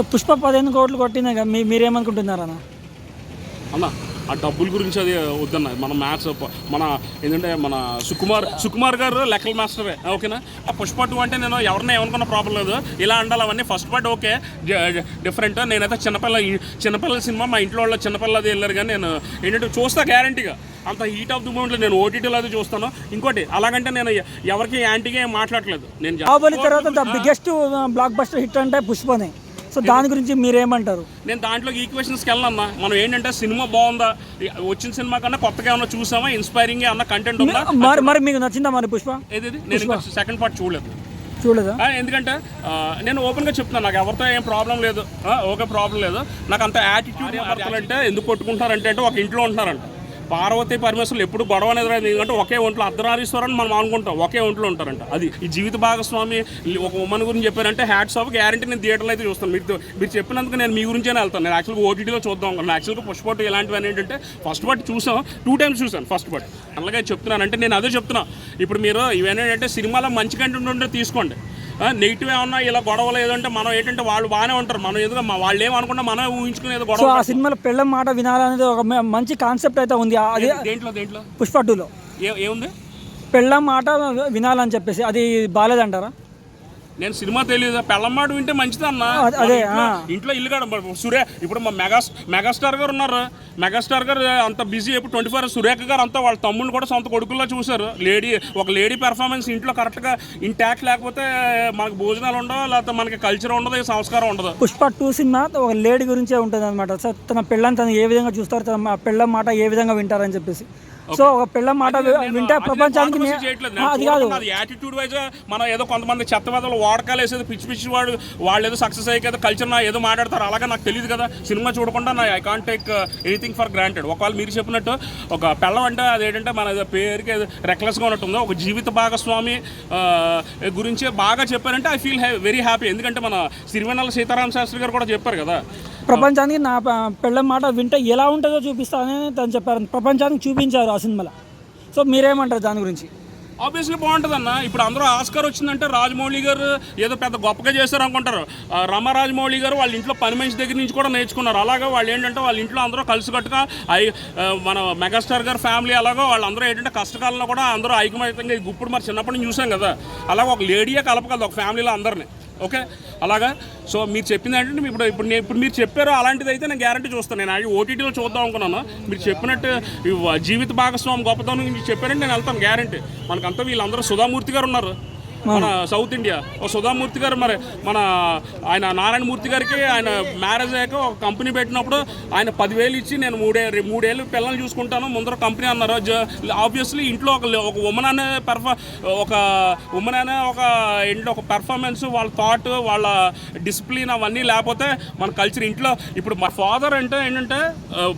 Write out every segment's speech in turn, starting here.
So Pushpa పదిహేను కోట్లు కొట్టింది కదా మీ మీరేమనుకుంటున్నారు అన్న? అన్న ఆ డబ్బుల గురించి అది వద్దన్న. మన మ్యాథ్స్ మన ఏంటంటే మన సుకుమార్ సుకుమార్ గారు లెక్కల మాస్టరే ఓకేనా? ఆ పుష్ప టూ అంటే నేను ఎవరిని ఏమనుకున్న ప్రాబ్లం లేదు. ఇలా ఉండాలి అవన్నీ. First part okay. డిఫరెంట్ నేనైతే చిన్నపిల్ల చిన్నపిల్లల సినిమా మా ఇంట్లో వాళ్ళ చిన్నపిల్లది వెళ్ళారు కానీ నేను ఏంటంటే చూస్తా గ్యారంటీగా అంత హీట్ ఆఫ్ ది మూమెంట్లో నేను ఓటీటీలో అది చూస్తాను. ఇంకోటి అలాగంటే నేను ఎవరికి యాంటీగా ఏం మాట్లాడలేదు నేను తర్వాత బిగ్గెస్ట్ బ్లాక్ బస్టర్ హిట్ అంటే పుష్పనే. సో దాని గురించి మీరేమంటారు? నేను దాంట్లో ఈక్వేషన్స్కి వెళ్ళనన్నా మనం ఏంటంటే సినిమా బాగుందా? వచ్చిన సినిమా కన్నా కొత్తగా ఏమన్నా చూసామా? ఇన్స్పైరింగ్ అన్న కంటెంట్ ఉందా? మరి మరి మీకు నచ్చిందా మరి పుష్ప? ఏది నేను ఇంకా సెకండ్ పార్ట్ చూడలేదు. చూడలేదా? ఎందుకంటే నేను ఓపెన్గా చెప్తున్నాను నాకు ఎవరితో ఏం ప్రాబ్లం లేదు. ఓకే ప్రాబ్లం లేదు. నాకు అంత యాటిట్యూడ్ అంటే ఎందుకు కొట్టుకుంటారంటే అంటే ఒక ఇంట్లో ఉంటున్నారంట. పార్వతి పరమేశ్వరులు ఎప్పుడు గొడవ అనేది రాదు ఎందుకంటే ఒకే ఒంట్లో అర్ధనారీశ్వరని మనం అనుకుంటాం. ఒకే ఒంట్లో ఉంటారంట. అది ఈ జీవిత భాగస్వామి ఒక ఉమ్మన్ గురించి చెప్పారంటే హ్యాట్స్ ఆఫ్ గ్యారంటీ నేను థియేటర్లో అయితే చూస్తాను. మీరు మీరు చెప్పినందుకు నేను మీ గురించే వెళ్తాను. నేను యాక్చువల్గా ఓటీటీలో చూద్దాం అనుకున్నాను. యాక్చువల్గా ఫస్ట్ ఇలాంటివి ఏంటంటే ఫస్ట్ పార్ట్ చూసాం. టూ టైమ్స్ చూసాను ఫస్ట్ పార్ట్ అలాగే చెప్తున్నాను అంటే నేను అదే చెప్తున్నా. ఇప్పుడు మీరు ఇవన్నీ అంటే సినిమాలో మంచి కంటెంట్ ఉంటే తీసుకోండి. నెగిటివ్ ఏమన్నా ఇలా గొడవలు ఏదంటే మనం ఏంటంటే వాళ్ళు బాగానే ఉంటారు. మనం మా- వాళ్ళు ఏమనుకుంటే మనం ఊహించుకుని ఏదో సో గొడవ ఆ సినిమాలో పెళ్ళం మాట వినాలనేది ఒక మంచి కాన్సెప్ట్ అయితే ఉంది. అది దేంట్లో దేంట్లో? పుష్ప టూలో. ఏ ఏముంది? పెళ్ళం మాట వినాలని చెప్పేసి అది బాగాలేదంటారా నేను సినిమా తెలియదు పెళ్ళమ్మాడు వింటే మంచిది అన్న అదే, అదే, ఇంట్లో- ఇల్లు కాడ సూర్య ఇప్పుడు మా మెగా మెగాస్టార్ గారు ఉన్నారు. మెగాస్టార్ గారు అంత బిజీ ఎప్పుడు ట్వంటీ ఫోర్ సురేఖ గారు అంతా వాళ్ళ తమ్ముళ్ళు కూడా సొంత కొడుకుల్లో చూశారు. లేడీ ఒక లేడీ పెర్ఫార్మెన్స్ ఇంట్లో కరెక్ట్గా ఇంటాక్ట్ లేకపోతే మనకు భోజనాలు ఉండవు? లేకపోతే మనకి కల్చర్ ఉండదు? సంస్కారం ఉండదు? పుష్ప టూ సినిమా ఒక లేడీ గురించే ఉంటుంది అనమాట సో తన పెళ్ళని తను ఏ విధంగా చూస్తారు? తన పెళ్ళం మాట ఏ విధంగా వింటారని చెప్పేసి. సో ఒక పెళ్ళం మాట వింటే ప్రపంచానికి అది కాదు. యాటిట్యూడ్ వైజ్ మనం ఏదో కొంతమంది చెత్త వెదలు వాడకాలు వేసేది పిచ్చి పిచ్చి వాడు వాళ్ళు ఏదో సక్సెస్ అయ్యి కదా కల్చర్ నా ఏదో మాట్లాడతారు. అలాగే నాకు తెలియదు కదా. సినిమా చూడకుండా నా I can't take anything for granted ఒకవేళ మీరు చెప్పినట్టు ఒక పెళ్ళం అంటే అదేంటంటే మన ఏదో పేరుకి రెక్లెస్గా ఉన్నట్టుందో ఒక జీవిత భాగస్వామి ఆ, గురించి బాగా చెప్పారంటే ఐ ఫీల్ వెరీ హ్యాపీ ఎందుకంటే మన సిరివెన్నెల సీతారామ శాస్త్రి గారు కూడా చెప్పారు కదా. ప్రపంచానికి నా పెళ్ళం మాట వింటే ఎలా ఉంటుందో చూపిస్తానని తను చెప్పారు. ప్రపంచానికి చూపించారు సినిమాలో. సో మీరేమంటారు దాని గురించి? ఆబ్వియస్లీ బాగుంటుంది అన్న ఇప్పుడు అందరూ ఆస్కార్ వచ్చిందంటే రాజమౌళి గారు ఏదో పెద్ద గొప్పగా చేశారు అనుకుంటారు. రమరాజమౌళి రమ రాజమౌళి గారు వాళ్ళ ఇంట్లో పని మనిషి దగ్గర నుంచి కూడా నేర్చుకున్నారు. అలాగే వాళ్ళు ఏంటంటే వాళ్ళ ఇంట్లో అందరూ కలిసికట్టుగా ఐ మన మెగాస్టార్ గారు ఫ్యామిలీ అలాగో వాళ్ళందరూ ఏంటంటే కష్టకాలంలో కూడా అందరూ ఐకమత్యంగా ఇప్పుడు మరి చిన్నప్పటి నుంచి చూసాం కదా. అలాగే ఒక లేడీయే కలపగలదు ఒక ఫ్యామిలీలో అందరినీ. ఓకే? అలాగా? సో మీరు చెప్పింది ఏంటంటే ఇప్పుడు ఇప్పుడు నేను ఇప్పుడు మీరు చెప్పారు అలాంటిది అయితే నేను గ్యారంటీ చూస్తాను. నేను అది ఓటీటీలో చూద్దాం అనుకున్నాను. మీరు చెప్పినట్టు జీవిత భాగస్వామి గొప్పతనం చెప్పారంటే నేను వెళ్తాను గ్యారంటీ మనకంతా వీళ్ళందరూ సుధామూర్తి గారు ఉన్నారు. మన సౌత్ ఇండియా. ఓ సుధామూర్తి గారు మరి మన ఆయన నారాయణమూర్తి గారికి ఆయన మ్యారేజ్ అయ్యాక ఒక కంపెనీ పెట్టినప్పుడు ఆయన పదివేలు ఇచ్చి నేను మూడే మూడేళ్ళు పిల్లల్ని చూసుకుంటాను ముందర కంపెనీ అన్నారు. ఆబ్వియస్లీ ఇంట్లో ఒక ఒక ఉమెన్ అనే పెర్ఫా ఒక ఉమెన్ అనే ఒక ఇంట్లో ఒక పెర్ఫార్మెన్స్ వాళ్ళ థాట్ వాళ్ళ డిసిప్లిన్ అవన్నీ లేకపోతే మన కల్చర్ ఇంట్లో ఇప్పుడు మా ఫాదర్ అంటే ఏంటంటే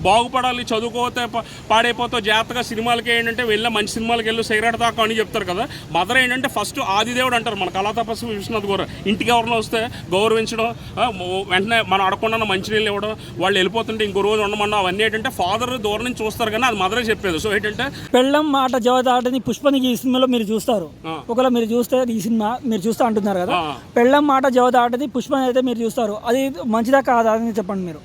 బాగుపడాలి చదువుకోతే పాడైపోతే జాగ్రత్తగా సినిమాలకి ఏంటంటే వెళ్ళి మంచి సినిమాలకి వెళ్ళి సిగరెట్ తాకా అని చెప్తారు కదా. మదర్ ఏంటంటే ఫస్ట్ ఆది ఆదిదేవుడు అంటారు. మన కళా తపస్సు విశ్వనాథ్ గారు. ఇంటికి ఎవరైనా వస్తే గౌరవించడం వెంటనే మనం అడగకుండా మంచినీళ్ళు ఇవ్వడం వాళ్ళు వెళ్ళిపోతుంటే ఇంకో రోజు ఉండమన్నా అవన్నీ ఏంటంటే ఫాదర్ దూరం నుంచి చూస్తారు కానీ అది మదరే చెప్పేది. సో ఏంటంటే పెళ్ళం మాట జవదాటని పుష్పనికి ఈ సినిమాలో మీరు చూస్తారు. ఒకవేళ మీరు చూస్తే ఈ సినిమా మీరు చూస్తా అంటున్నారు కదా. పెళ్ళం మాట జవదాటని పుష్పని అయితే మీరు చూస్తారు. అది మంచిదా కాదా అని చెప్పండి మీరు.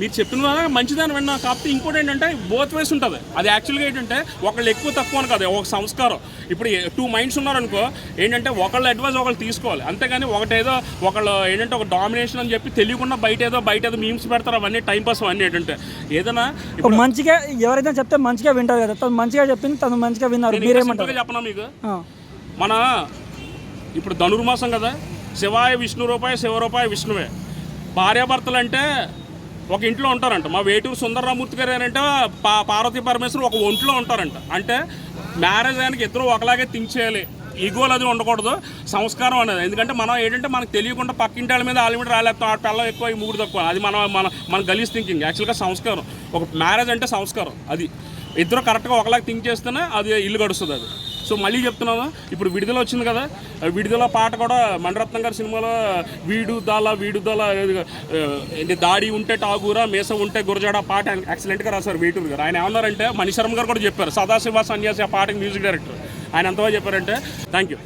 మీరు చెప్పిన మంచిదని విన్నా కాకపోతే ఇంకోటి ఏంటంటే బోత్ వేస్ ఉంటుంది. అది యాక్చువల్గా ఏంటంటే ఒకళ్ళు ఎక్కువ తక్కువ అని కాదు ఒక సంస్కారం. ఇప్పుడు టూ మైండ్స్ ఉన్నారనుకో ఏంటంటే ఒకళ్ళు అడ్వైస్ ఒకళ్ళు తీసుకోవాలి. అంతేగాని ఒకటేదో ఒకళ్ళు ఏంటంటే ఒక డామినేషన్ అని చెప్పి తెలియకుండా బయట ఏదో బయట ఏదో మీమ్స్ పెడతారు అవన్నీ టైం పాస్ అవన్నీ ఏంటంటే. ఏదైనా ఒక మంచిగా ఎవరైతే చెప్తే మంచిగా వింటారు కదా తను మంచిగా చెప్పింది తను మంచిగా విన్నారు మీరేమంటారు చెప్పనా మీకు. మన ఇప్పుడు ధనుర్మాసం కదా శివాయ విష్ణు రూపాయ శివరూపాయ విష్ణువే. భార్యాభర్తలు అంటే ఒక ఇంట్లో ఉంటారంట. మా వేటూరు సుందరరామూర్తి గారు ఏంటంటే పా పార్వతీ పరమేశ్వరు ఒక ఒంట్లో ఉంటారంట. అంటే మ్యారేజ్ ఆయనకి ఇద్దరు ఒకలాగే థింక్ చేయాలి. ఈగోలు అది ఉండకూడదు. సంస్కారం అనేది. ఎందుకంటే మనం ఏంటంటే మనకు తెలియకుండా పక్కింటి వాళ్ళ మీద వాళ్ళ మీద రాలేస్తాం ఆ పిల్లలు ఎక్కువ ఈ మూడు తక్కువ. అది మన మన మన గలీజ్ థింకింగ్ యాక్చువల్గా సంస్కారం. ఒక మ్యారేజ్ అంటే సంస్కారం. అది ఇద్దరు కరెక్ట్గా ఒకలాగా థింక్ చేస్తేనే అది ఇల్లు గడుస్తుంది అది. సో మళ్ళీ చెప్తున్నాను. ఇప్పుడు విడుదల వచ్చింది కదా విడుదల పాట కూడా మణిరత్నం గారి సినిమాలో వీడు దాల వీడు దాల ఏంటి దాడి ఉంటే టాగూరా మీస ఉంటే గురజాడ పాట ఎక్సలెంట్గా రాశారు వీటూరు గారు. ఆయన ఏమన్నారంటే మణిశర్మ గారు కూడా చెప్పారు సదాశివ సన్యాసి ఆ పాటకి మ్యూజిక్ డైరెక్టర్ ఆయన ఎంతగా చెప్పారంటే థ్యాంక్ యూ